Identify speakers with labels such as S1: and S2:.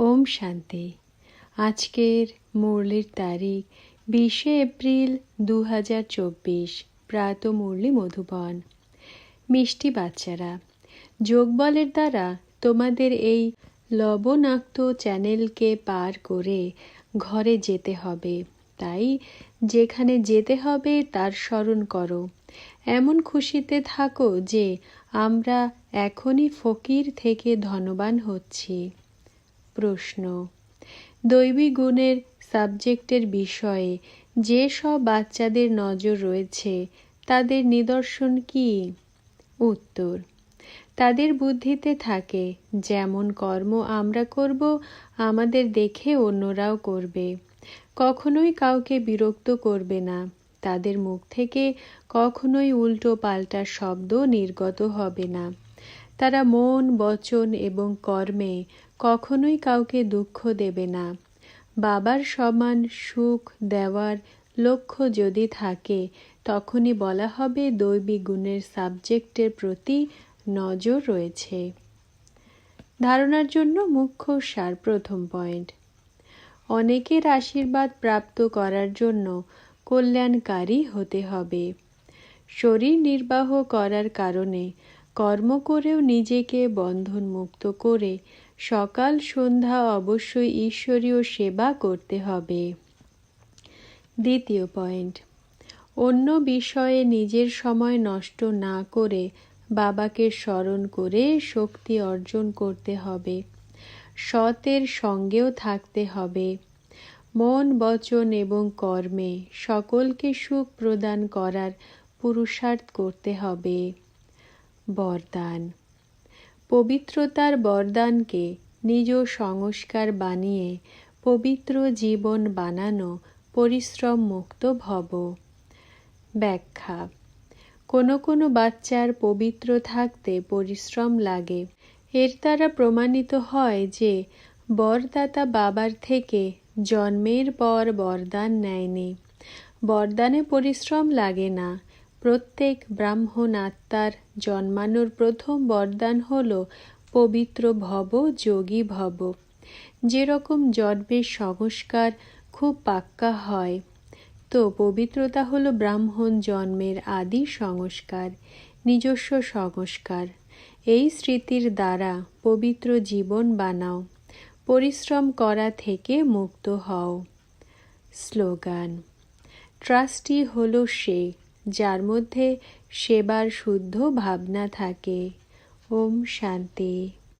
S1: ওম শান্তি। আজকের মুরলির তারিখ বিশে এপ্রিল দু হাজার চব্বিশ। প্রাত মুরলি মধুবন। মিষ্টি বাচ্চারা, যোগবলের দ্বারা তোমাদের এই লবণাক্ত চ্যানেলকে পার করে ঘরে যেতে হবে। তাই যেখানে যেতে হবে তার স্মরণ করো। এমন খুশিতে থাকো যে আমরা এখনই ফকির থেকে ধনবান হচ্ছি। প্রশ্ন। দৈবী গুণের সাবজেক্টের বিষয়ে যে সব বাচ্চাদের নজর রয়েছে, তাদের নিদর্শন কি? উত্তর, তাদের বুদ্ধিতে থাকে, যেমন কর্ম আমরা করব, আমাদের দেখে অন্যরাও করবে। কখনোই কাউকে বিরক্ত করবে না, তাদের মুখ থেকে কখনোই উল্টো পাল্টা শব্দ নির্গত হবে না। তারা মন, বচন এবং কর্মে কখনোই কাউকে দুঃখ দেবে না। বাবার সমান সুখ দেওয়ার লক্ষ্য যদি থাকে, তখনই বলা হবে দৈবী গুণের সাবজেক্টের প্রতি নজর রয়েছে। ধারণার জন্য মুখ্য সার প্রথম পয়েন্ট। অনেকের আশীর্বাদ প্রাপ্ত করার জন্য কল্যাণকারী হতে হবে। শরীর নির্বাহ করার কারণে কর্ম করেও নিজেকে বন্ধনমুক্ত করে সকাল সন্ধ্যা অবশ্যই ঈশ্বরীয় সেবা করতে হবে। দ্বিতীয় পয়েন্ট, অন্য বিষয়ে নিজের সময় নষ্ট না করে বাবাকে স্মরণ করে শক্তি অর্জন করতে হবে। সতের সঙ্গেও থাকতে হবে। মন, বচন এবং কর্মে সকলকে সুখ প্রদান করার পুরুষার্থ করতে হবে। বরদান। পবিত্রতার বরদানকে নিজ সংস্কার বানিয়ে পবিত্র জীবন বানানো পরিশ্রম মুক্ত ভব। ব্যাখ্যা, কোনো কোনো বাচ্চার পবিত্র থাকতে পরিশ্রম লাগে। এর দ্বারা প্রমাণিত হয় যে বরদাতা বাবার থেকে জন্মের পর বরদান নেয়নি। বরদানে পরিশ্রম লাগে না। প্রত্যেক ব্রাহ্মণ আত্মার জন্মানোর প্রথম বরদান হল পবিত্র ভব, যোগী ভব। যেরকম জন্মের সংস্কার খুব পাক্কা হয়, তো পবিত্রতা হল ব্রাহ্মণ জন্মের আদি সংস্কার, নিজস্ব সংস্কার। এই স্মৃতির দ্বারা পবিত্র জীবন বানাও, পরিশ্রম করা থেকে মুক্ত হও। স্লোগান, ট্রাস্টি হল সে যার মধ্যে সেবার শুদ্ধ ভাবনা থাকে। ওম শান্তি।